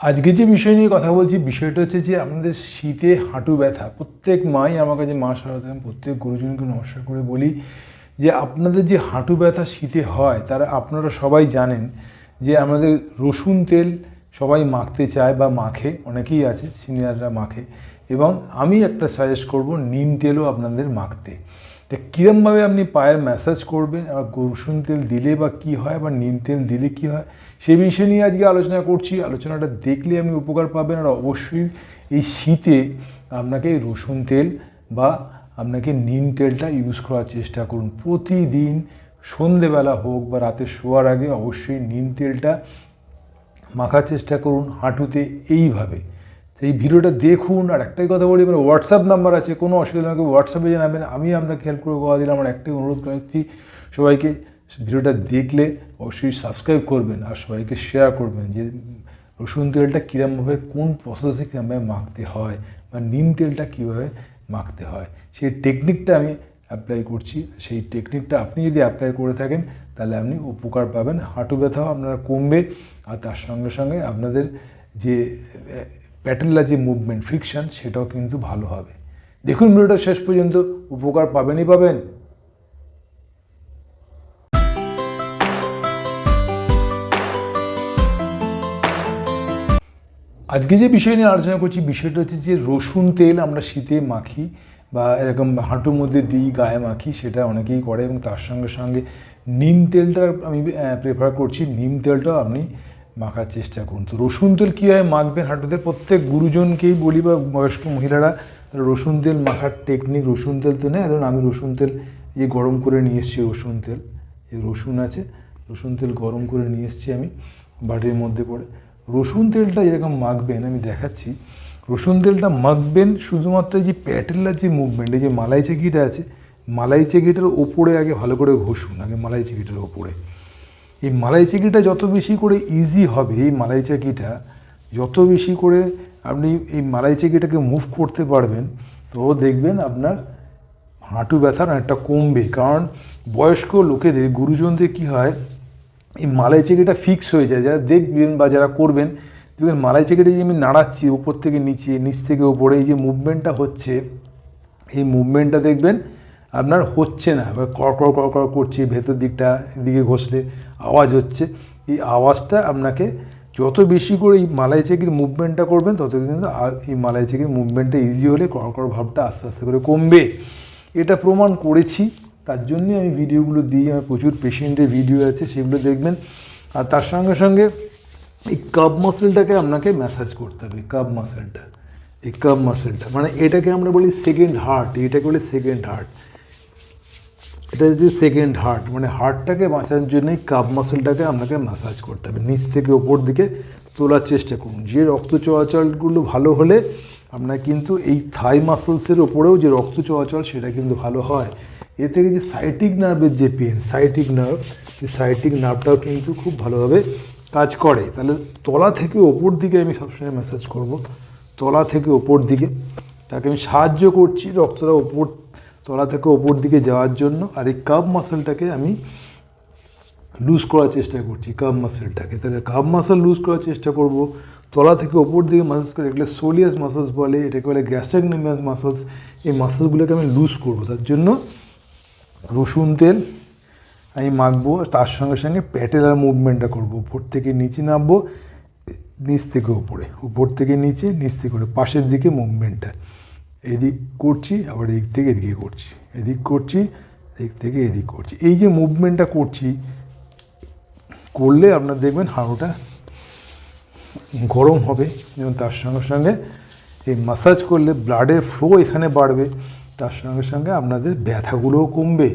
আজকে যে বিষয় নিয়ে কথা বলছি, বিষয়টা হচ্ছে যে আমাদের শীতে হাঁটু ব্যথা। প্রত্যেক মাই আমার কাছে মা সারাতে প্রত্যেক গুরুজনকে নমস্কার করে বলি যে আপনাদের যে হাঁটু ব্যথা শীতে হয়, তারা আপনারা সবাই জানেন যে আমাদের রসুন তেল সবাই মাখতে চায় বা মাখে, অনেকেই আছে, সিনিয়ররা মাখে। এবং আমি একটা সাজেস্ট করব, নিম তেলও আপনাদের মাখতে। তা কীরমভাবে আপনি পায়ের ম্যাসাজ করবেন আর রসুন তেল দিলে বা কী হয় বা নিম তেল দিলে কী হয় সেই বিষয় নিয়ে আজকে আলোচনা করছি। আলোচনাটা দেখলে আপনি উপকার পাবেন, আর অবশ্যই এই শীতে আপনাকে রসুন তেল বা আপনাকে নিম তেলটা ইউজ করার চেষ্টা করুন। প্রতিদিন সন্ধেবেলা হোক বা রাতে শোয়ার আগে অবশ্যই নিম তেলটা মাখার চেষ্টা করুন হাঁটুতে এইভাবে। এই ভিডিওটা দেখুন, আর একটাই কথা বলি মানে হোয়াটসঅ্যাপ নাম্বার আছে, কোনো অসুবিধা আমাকে হোয়াটসঅ্যাপে জানাবেন, আমি আপনাকে হেল্প করে কথা দিলাম আমার একটাই অনুরোধ করছি সবাইকে ভিডিওটা দেখলে অবশ্যই সাবস্ক্রাইব করবেন, আর সবাইকে শেয়ার করবেন, যে রসুন তেলটা কীরমভাবে, কোন প্রসেসে কীরমভাবে মাখতে হয়, বা নিম তেলটা কীভাবে মাখতে হয়, সেই টেকনিকটা আমি অ্যাপ্লাই করছি, সেই টেকনিকটা আপনি যদি অ্যাপ্লাই করে থাকেন, তাহলে আপনি উপকার পাবেন, হাঁটু ব্যথাও আপনার কমবে, আর তার সঙ্গে সঙ্গে আপনাদের যে প্যাটেল্লা যে মুভমেন্ট, ফ্রিকশন, সেটাও কিন্তু ভালো হবে। দেখুন ভিডিওটা শেষ পর্যন্ত, উপকার পাবেনই পাবেন। আজকে যে বিষয় নিয়ে আলোচনা করছি, বিষয়টা হচ্ছে যে রসুন তেল আমরা শীতে মাখি বা এরকম হাঁটুর মধ্যে দিই, গায়ে মাখি, সেটা অনেকেই করে এবং তার সঙ্গে সঙ্গে নিম তেলটা আমি প্রেফার করছি। নিম তেলটাও আপনি মাখার চেষ্টা করুন। তো রসুন তেল কীভাবে মাখবেন হাঁটুতে প্রত্যেক গুরুজনকেই বলি বা বয়স্ক মহিলারা রসুন তেল মাখার টেকনিক রসুন তেল তো নেই। ধরুন আমি রসুন তেল এই গরম করে নিয়ে এসেছি, রসুন তেল এই রসুন আছে, রসুন তেল গরম করে নিয়ে এসেছি আমি বাটির মধ্যে করে। রসুন তেলটা যেরকম মাখবেন, আমি দেখাচ্ছি। রসুন তেলটা মাখবেন শুধুমাত্র যে প্যাটেলার যে মুভমেন্ট এই যে মালাই চেকিটা আছে মালাই চেকিটার ওপরে আগে ভালো করে ঘষুন, আগে মালাই চেকিটার ওপরে। এই মালাই চেকিটা যত বেশি করে ইজি হবে, এই মালাই চেকিটা যত বেশি করে আপনি এই মালাই চেকিটাকে মুভ করতে পারবেন, তো দেখবেন আপনার হাঁটু ব্যথা অনেকটা কমবে। কারণ বয়স্ক লোকেদের, গুরুজনদের কী হয়, এই মালাই চেকিটা ফিক্স হয়ে যায়। যারা দেখবেন বা যারা করবেন, দেখবেন মালাই চেকিটা যে আমি নাড়াচ্ছি উপর থেকে নিচে, নিচ থেকে উপরে, এই যে মুভমেন্টটা হচ্ছে, এই মুভমেন্টটা দেখবেন আপনার হচ্ছে না। কর কর করছে, ভেতর দিকটা দিকে ঘষলে আওয়াজ হচ্ছে। এই আওয়াজটা আপনাকে যত বেশি করে এই মালাই চেকির মুভমেন্টটা করবেন, তত কিন্তু এই মালাই চেকির মুভমেন্টটা ইজি হলে কর ভাবটা আস্তে আস্তে করে কমবে। এটা প্রমাণ করেছি। তার জন্যই আমি ভিডিওগুলো দিই। আমার প্রচুর পেশেন্টের ভিডিও আছে, সেগুলো দেখবেন। আর তার সঙ্গে সঙ্গে এই কাপ মাসেলটাকে আপনাকে ম্যাসাজ করতে হবে। কাপ মাসেলটা এই কাপ মাসেলটা মানে এটাকে আমরা বলি সেকেন্ড হার্ট এটাকে বলি সেকেন্ড হার্ট এটা হচ্ছে সেকেন্ড হার্ট মানে হার্টটাকে বাঁচানোর জন্যই কাপ মাসেলটাকে আপনাকে ম্যাসাজ করতে হবে। নিচ থেকে ওপর দিকে তোলার চেষ্টা করুন। যে রক্ত চলাচলগুলো ভালো হলে আপনার কিন্তু এই থাই মাসেলসের ওপরেও যে রক্ত চলাচল, সেটা কিন্তু ভালো হয়। এ থেকে যে সাইটিক নার্ভের যে পেন সাইটিক নার্ভ সেই সাইটিক নার্ভটাও কিন্তু খুব ভালোভাবে কাজ করে। তাহলে তলা থেকে ওপর দিকে আমি সবসময় ম্যাসাজ করব। তলা থেকে ওপর দিকে। তাকে আমি সাহায্য করছি রক্তটা ওপর তলা থেকে ওপর দিকে যাওয়ার জন্য আর এই কাপ মাসেলটাকে আমি লুজ করার চেষ্টা করছি কাপ মাসেলটাকে তাহলে কাপ মাসেল লুজ করার চেষ্টা করব, তলা থেকে ওপর দিকে মাসাজ করে, এগুলো সোলিয়াস মাসাজ বলে, এটাকে বলে গ্যাস্ট্রাকনেমিয়াস মাসাজ এই মাসাজগুলোকে আমি লুজ করব। তার জন্য রসুন তেল আমি মাখবো তার সঙ্গে সঙ্গে প্যাটেলার মুভমেন্টটা করব। উপর থেকে নিচে নামবো, নিচ থেকে ওপরে উপর থেকে নিচে, নিচ থেকে পাশের দিকে মুভমেন্টটা এদিক করছি, আবার এদিক থেকে এদিকে করছি। এদিক করছি, এদিক থেকে এদিক করছি। এই যে মুভমেন্টটা করছি, করলে আপনার দেখবেন হাড়োটা গরম হবে, এবং তার সঙ্গে সঙ্গে এই মাসাজ করলে ব্লাডের ফ্লো এখানে বাড়বে, তার সঙ্গে সঙ্গে আপনাদের ব্যথাগুলোও কমবে।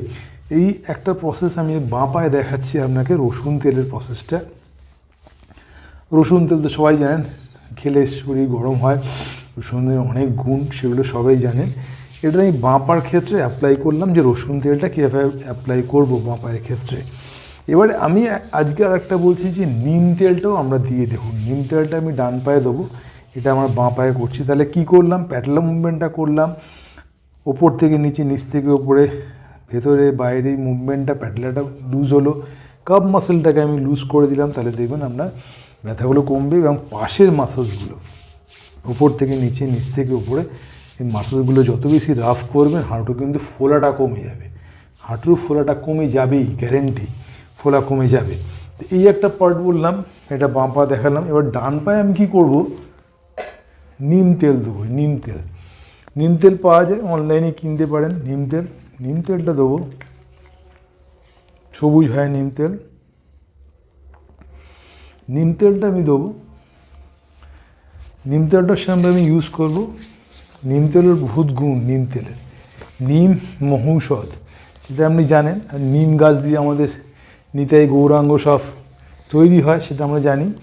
এই একটা প্রসেস আমি বাঁ পায়ে দেখাচ্ছি আপনাকে, রসুন তেলের প্রসেসটা রসুন তেল তো সবাই জানেন, খেলে শরীর গরম হয়। রসুনের অনেক গুণ সেগুলো সবাই জানেন। এটা আমি বাঁ পার ক্ষেত্রে অ্যাপ্লাই করলাম যে রসুন তেলটা কীভাবে অ্যাপ্লাই করব বাঁ ক্ষেত্রে। এবারে আমি আজকে আর একটা বলছি যে নিম তেলটাও আমরা দিয়ে দেখুন নিম তেলটা আমি ডান পায়ে দেবো, এটা আমার বাঁ পায়ে করছি। তাহলে কি করলাম? প্যাটলা মুভমেন্টটা করলাম। ওপর থেকে নিচে, নিচ থেকে ওপরে, ভেতরে, বাইরে মুভমেন্টটা প্যাটলাটা লুজ হলো। কাপ মাসেলটাকে আমি লুজ করে দিলাম। তাহলে দেখবেন আপনার ব্যথাগুলো কমবে এবং পাশের মাসাজগুলো উপর থেকে নিচে, নিচ থেকে উপরে, এই মাসেলগুলো যত বেশি রাফ করবেন হাঁটু কিন্তু ফোলাটা কমে যাবে। হাঁটুর ফোলাটা কমে যাবেই গ্যারেন্টি ফোলা কমে যাবে। তো এই একটা পার্ট বললাম, এটা বাঁ পা দেখালাম। এবার ডান পায়ে আমি কী করব? নিম তেল দেবো নিম তেল। নিম তেল পাওয়া যায় অনলাইনে কিনতে পারেন নিম তেল। নিম তেলটা দেবো। সবুজ হয় নিম তেল। নিম তেলটা আমি দেবো নিম তেলটার সঙ্গে আমি ইউজ করব। নিম তেলের বহুত গুণ, নিম তেলের। নিম মহৌষধ, সেটা আপনি জানেন। আর নিম গাছ দিয়ে আমাদের নিতাই গৌরাঙ্গ সব তৈরি হয়, সেটা আমরা জানি।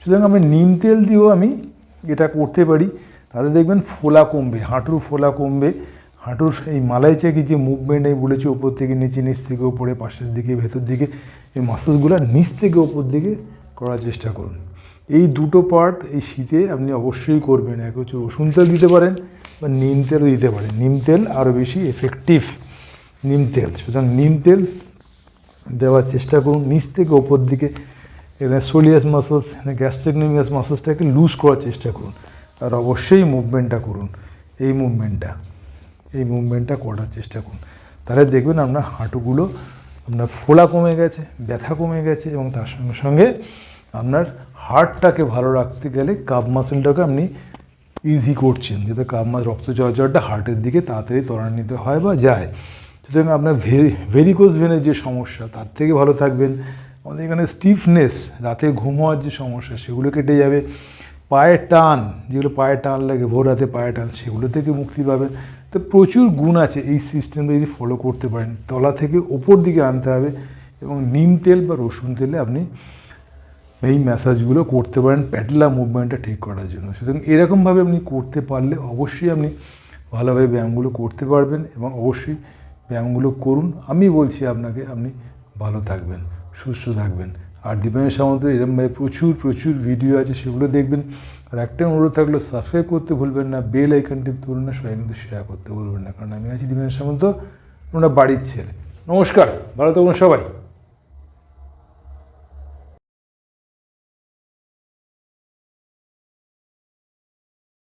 সুতরাং আমি নিম তেল দিয়েও আমি এটা করতে পারি। তাতে দেখবেন ফোলা কমবে, হাঁটুর ফোলা কমবে। হাঁটুর এই মালাই চেকি যে মুভমেন্ট আমি বলেছি ওপর থেকে নিচে, নিচ থেকে ওপরে পাশের দিকে, ভেতর দিকে, এই মাসেলসগুলো নিচ থেকে ওপর দিকে করার চেষ্টা করুন। এই দুটো পার্ট এই শীতে আপনি অবশ্যই করবেন। এক হচ্ছে রসুন তেল দিতে পারেন বা নিম তেলও দিতে পারেন। নিম তেল আরও বেশি এফেক্টিভ নিম তেল। সুতরাং নিম তেল দেওয়ার চেষ্টা করুন। নিচ থেকে ওপর দিকে এখানে সোলিয়াস মাসলস গ্যাস্ট্রিকনিমিয়াস মাসলসটাকে লুজ করার চেষ্টা করুন। আর অবশ্যই মুভমেন্টটা করুন। এই মুভমেন্টটা এই মুভমেন্টটা করার চেষ্টা করুন। তাহলে দেখবেন আপনার হাঁটুগুলো আপনার ফোলা কমে গেছে, ব্যথা কমে গেছে এবং তার সঙ্গে সঙ্গে আপনার হার্টটাকে ভালো রাখতে গেলে কাপ মাসেলটাকে আপনি ইজি করছেন, যাতে কাপ মাস রক্ত চলাচলটা হার্টের দিকে তাড়াতাড়ি ত্বরান্বিত হয় বা যায়। সুতরাং আপনার ভেরি ভেরিকোজ ভেনের যে সমস্যা, তার থেকে ভালো থাকবেন। আমাদের এখানে স্টিফনেস রাতে ঘুম হওয়ার যে সমস্যা, সেগুলো কেটে যাবে। পায়ের টান, যেগুলো পায়ে টান লাগে, ভোর রাতে পায়ে টান, সেগুলো থেকে মুক্তি পাবেন। তো প্রচুর গুণ আছে এই সিস্টেমটা যদি ফলো করতে পারেন। তলা থেকে ওপর দিকে আনতে হবে এবং নিম তেল বা রসুন তেলে আপনি এই ম্যাসাজগুলো করতে পারেন প্যাডলা মুভমেন্টটা ঠিক করার জন্য। সুতরাং এরকমভাবে আপনি করতে পারলে অবশ্যই আপনি ভালোভাবে ব্যায়ামগুলো করতে পারবেন এবং অবশ্যই ব্যায়ামগুলো করুন। আমি বলছি আপনাকে, আপনি ভালো থাকবেন, সুস্থ থাকবেন। আর দীপেনের সামন্ত এরকমভাবে প্রচুর প্রচুর ভিডিও আছে, সেগুলো দেখবেন। আর একটা অনুরোধ থাকল সাবস্ক্রাইব করতে ভুলবেন না বেল আইকন টিপতে ভুলবেন না, সবাই কিন্তু শেয়ার করতে ভুলবেন না। কারণ আমি আছি দীপেনের সামন্ত ওনার বাড়ির ছেলে। নমস্কার, ভালো থাকুন সবাই।